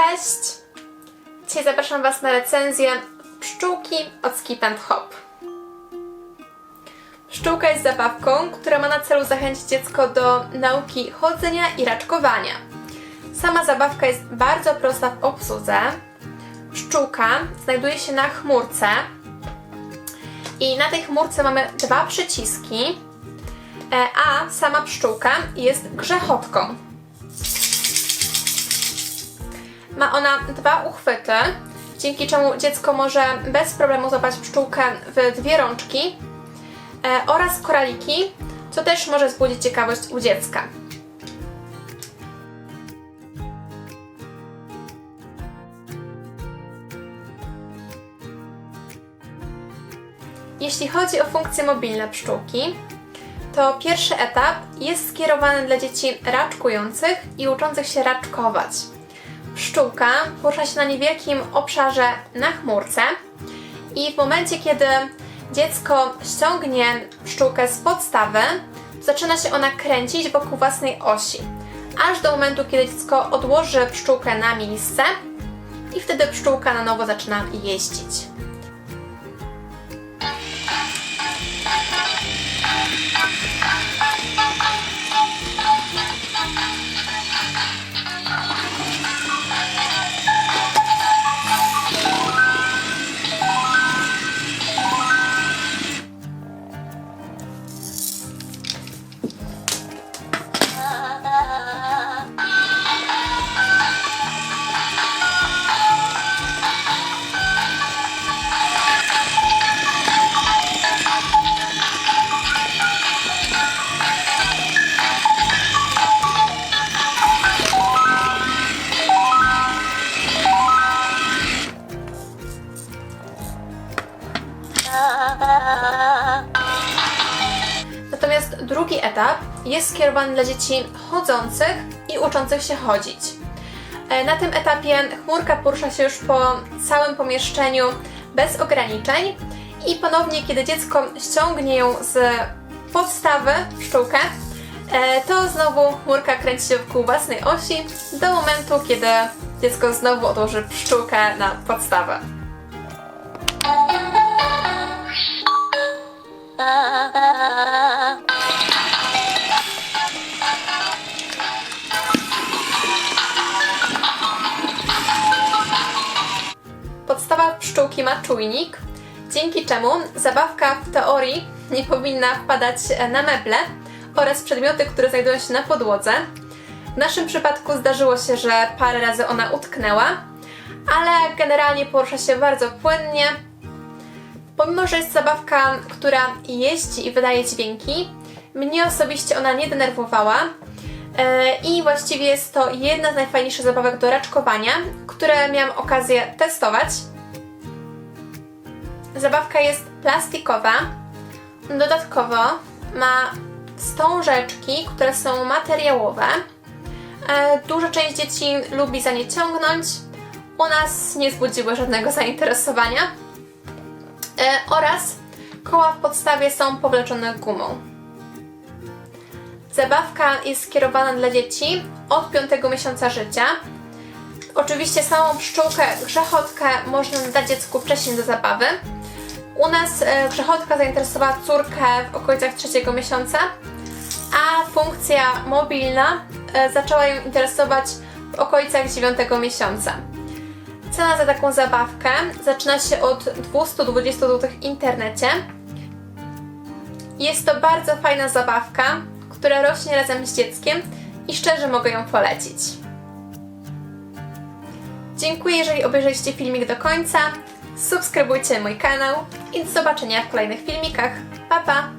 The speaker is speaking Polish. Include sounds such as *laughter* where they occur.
Cześć! Dzisiaj zapraszam Was na recenzję pszczółki od Skip and Hop. Pszczółka jest zabawką, która ma na celu zachęcić dziecko do nauki chodzenia i raczkowania. Sama zabawka jest bardzo prosta w obsłudze. Pszczółka znajduje się na chmurce i na tej chmurce mamy dwa przyciski, e, a sama pszczółka jest grzechotką. Ma ona dwa uchwyty, dzięki czemu dziecko może bez problemu złapać pszczółkę w dwie rączki e, oraz koraliki, co też może wzbudzić ciekawość u dziecka. Jeśli chodzi o funkcje mobilne pszczółki, to pierwszy etap jest skierowany dla dzieci raczkujących i uczących się raczkować. Pszczółka porusza się na niewielkim obszarze na chmurce i w momencie, kiedy dziecko ściągnie pszczółkę z podstawy, zaczyna się ona kręcić wokół własnej osi, aż do momentu, kiedy dziecko odłoży pszczółkę na miejsce i wtedy pszczółka na nowo zaczyna jeździć. Drugi etap jest skierowany dla dzieci chodzących i uczących się chodzić. E, Na tym etapie chmurka porusza się już po całym pomieszczeniu bez ograniczeń i ponownie, kiedy dziecko ściągnie ją z podstawy, pszczółkę, e, to znowu chmurka kręci się wokół własnej osi do momentu, kiedy dziecko znowu odłoży pszczółkę na podstawę. *laughs* *laughs* Ma czujnik, dzięki czemu zabawka w teorii nie powinna wpadać na meble oraz przedmioty, które znajdują się na podłodze. W naszym przypadku zdarzyło się, że parę razy ona utknęła, ale generalnie porusza się bardzo płynnie. Pomimo, że jest zabawka, która jeździ i wydaje dźwięki, mnie osobiście ona nie denerwowała. E, I właściwie jest to jedna z najfajniejszych zabawek do raczkowania, które miałam okazję testować. Zabawka jest plastikowa. Dodatkowo ma wstążeczki, które są materiałowe. E, Duża część dzieci lubi za nie ciągnąć. U nas nie zbudziły żadnego *laughs* zainteresowania. E, Oraz koła w podstawie są powleczone gumą. Zabawka jest skierowana dla dzieci od 5 miesiąca życia. Oczywiście samą pszczółkę, grzechotkę można dać dziecku wcześniej do zabawy. U nas e, grzechotka zainteresowała córkę w okolicach trzeciego miesiąca, a funkcja mobilna e, zaczęła ją interesować w okolicach 9 miesiąca. Cena za taką zabawkę zaczyna się od 220 zł w internecie. Jest to bardzo fajna zabawka, która rośnie razem z dzieckiem i szczerze mogę ją polecić. Dziękuję, jeżeli obejrzeliście filmik do końca. Subskrybujcie mój kanał i do zobaczenia w kolejnych filmikach. Pa pa!